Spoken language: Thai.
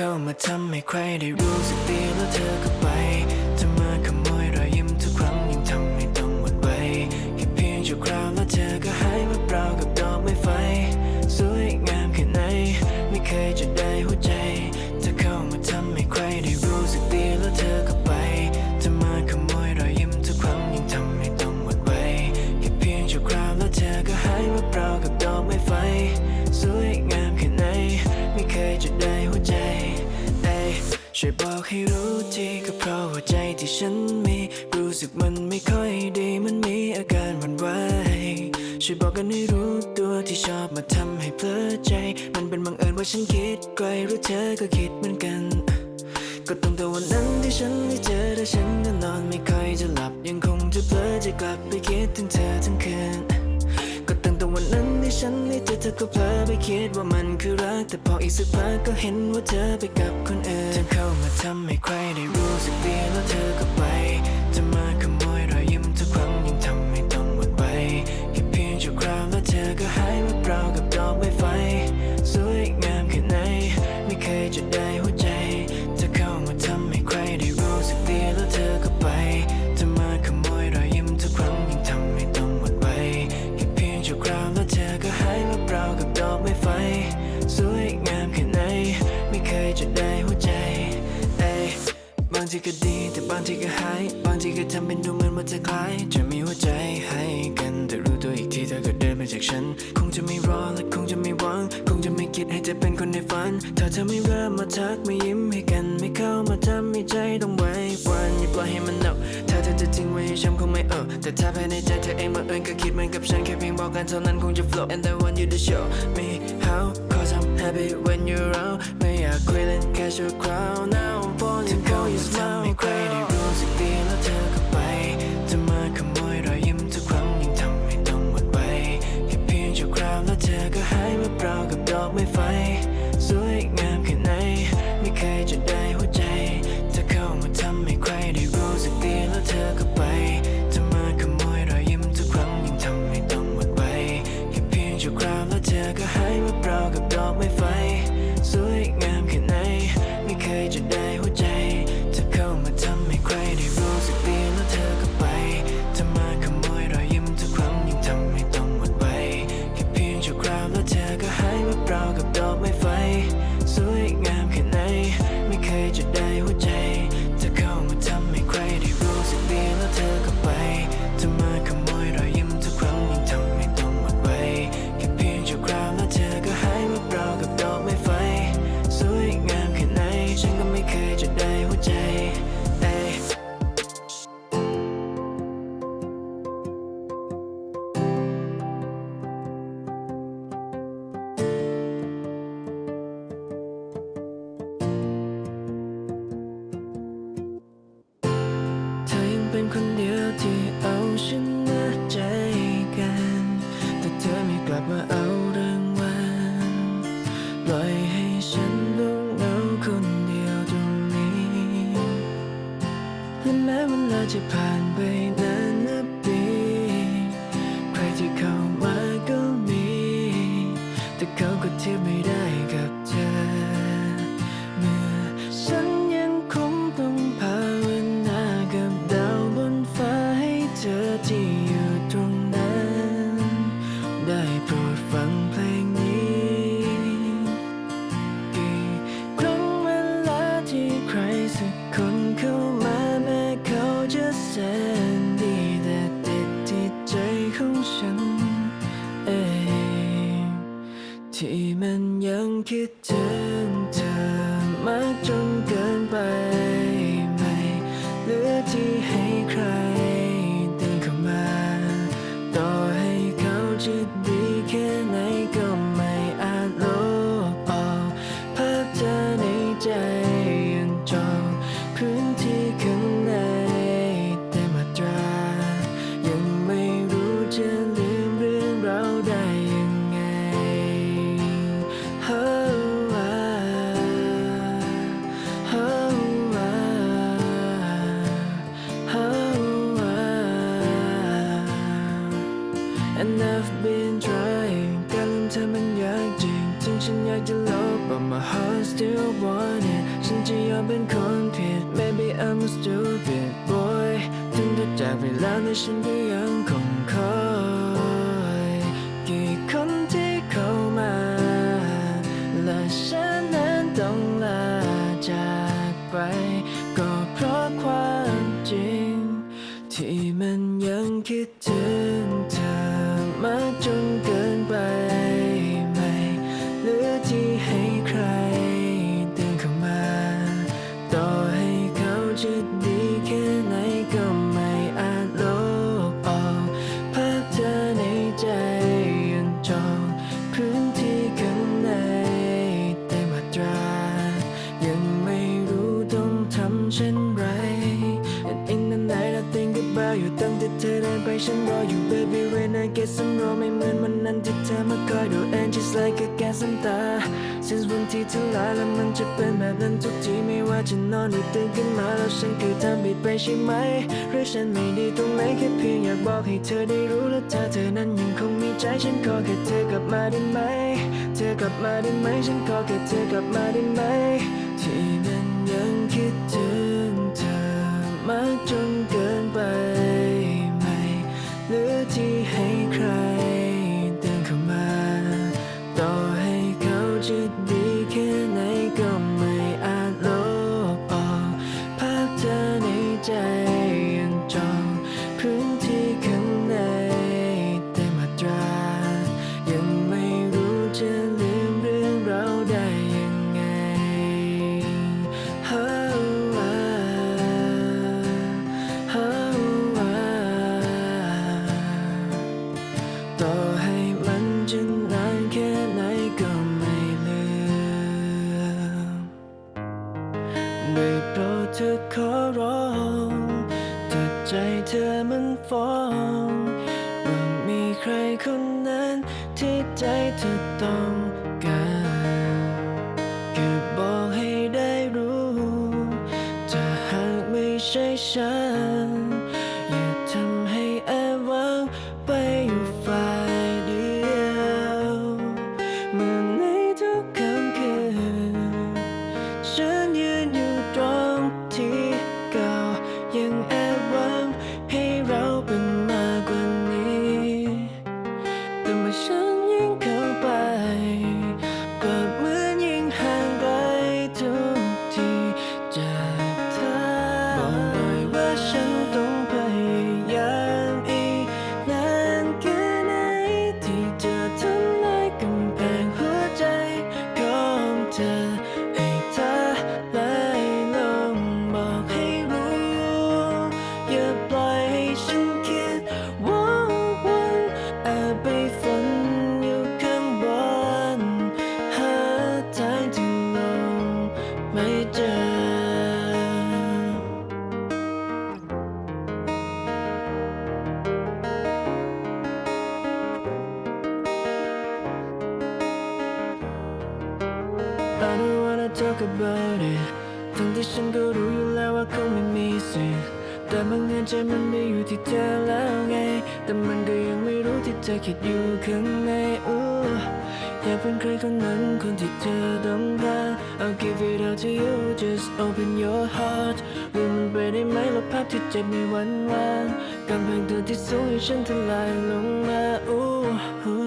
เข้ามาทำให้ใครได้รู้สึกดีแล้วเธอก็ไปเธอมาขโมยรอยยิ้มทุกครั้งยังทำให้ต้องหวั่นไหวแค่เพียงชั่วคราวแล้วเธอก็หายมาเปล่ากับดอกไม้ไฟ สวยงามแค่ไหน ไม่เคยจะได้หัวใจเธอเข้ามาทำให้ใครได้รู้สึกดีแล้วเธอก็ไปเธอมาขโมยรอยยิ้มทุกครั้งยังทำให้ต้องหวั่นไหวแค่เพียงชั่วคราวแล้วเธอก็หายมาเปล่ากับดอกไม้ไฟ สวยงามแค่ไหน ไม่เคยจะได้ ช่วยบอกให้รู้ทีก็เพราะหัวใจที่ฉันมี รู้สึกมันไม่ค่อยดีมันมีอาการหวั่นไหวช่วยบอกกันให้รู้ตัวที่ชอบมาทำให้เพลิดใจ มันเป็นบังเอิญว่าฉันคิดไกลหรือเธอก็คิดเหมือนกัน ก็ตั้งแต่วันนั้นที่ฉันได้เจอและฉันก็นอนไม่ค่อยจะหลับ ยังคงจะเพลอจะกลับไปคิดถึงเธอทั้งคืนก็ตั้งแต่วันนั้นที่ฉันได้เจอเธอก็เพลอไปคิดว่ามันคือรักแต่ พออีกสักพักก็เห็นว่าเธอไปกับคนอื่นจะเข้ามาทำให้ใครได้รู้สึกดีแล้วเธอก็ไป จะมาขโมยรอยยิ้มทุกครั้งยังทำให้ต้องหวั่นไหวแค่เพียงชั่วคราวแล้วเธอก็หายมาเปล่ากับดอกไม้ไฟางทีก็ดีแต่บางทีก็หาย บางทีก็ทำเป็นดูเหมือนว่าจะคล้าย จะมีหัวใจให้กันแต่รู้ตัวอีกทีเธอก็เดินมาจากฉัน คงจะไม่รอและคงจะไม่หวัง คงจะไม่คิดให้เธอเป็นคนในฝัน ถ้าเธอไม่เริ่มมาทักไมายิ้มให้กัน ไม่เข้ามาทำให้ใจต้องไหววันอย่าปล่อยให้มันเน่าถ้าเธอจะทิ้งไว้ให้ช้ำคงไม่เออแต่ถ้าภายในใจเธอเองบังเอิญก็คิดเหมือนกับฉันแค่เพียงบอกกันเท่านั้นคงจะ flow and I want you to show me how happy when you're around ไม่อยากคุยเล่นแค่ชั่วคราว now falling for your smile ให้ใครได้รู้สึกดีแล้วเธอก็ไปเธอมาขโมยรอยยิ้มทุกครั้งยังทำให้ต้องหวั่นไหวแค่เพียงชั่วคราวแล้วเธอก็หายมาเปล่ากับดอกไม้ไฟ สวยงามแค่ไหนไม่เคยจะได้ เธอยังเป็นคนเดียวที่ แล้วแต่ฉันก็ยังคงคอยกี่คนที่เข้ามา และฉันนั้นต้องลาจากไป ก็เพราะความจริง ที่มันยังคิดถึง เช่นไร And in the night I think about you ตั้งแต่เธอเดินไปฉันรออยู่ baby when I get some raw ไม่เหมือนวันนั้นที่เธอมาคอยดู and just like a gas น้ำตา since วันที่เธอลาแล้วมันจะเป็นแบบนั้นทุกทีไม่ว่าจะนอนหรือตื่นขึ้นมาแล้วฉันคือทำผิดไปใช่ไหม หรือฉันไม่ดีตรงไหนแค่เพียงอยากบอกให้เธอได้รู้และถ้าเธอนั้นยังคงมีใจฉันขอแค่เธอกลับมาได้ไหม เธอกลับมาได้ไหมฉันขอแค่เธอกลับมาได้ไหมที่มันยังคิดถึง มากจนเกินไป ไม่เหลือที่ให้ใคร ไม่เจอ I don't wanna talk about it ทั้งที่ฉันก็รู้อยู่แล้วว่าคงไม่มีสิทธิ์แต่บางเงินใจมันไม่อยู่ที่เธอแล้วไง แต่มันก็ยังไม่รู้ที่เธอคิดอยู่ข้างในอู้อยากเป็นใครคนนั้นคนที่เธอต้องการ I'll give it all to you just open your heart รู้มันไปได้ไหมลบภาพที่เจ็บในวันวานกำแพงเธอที่สูงให้ฉันทลายลงมาอู้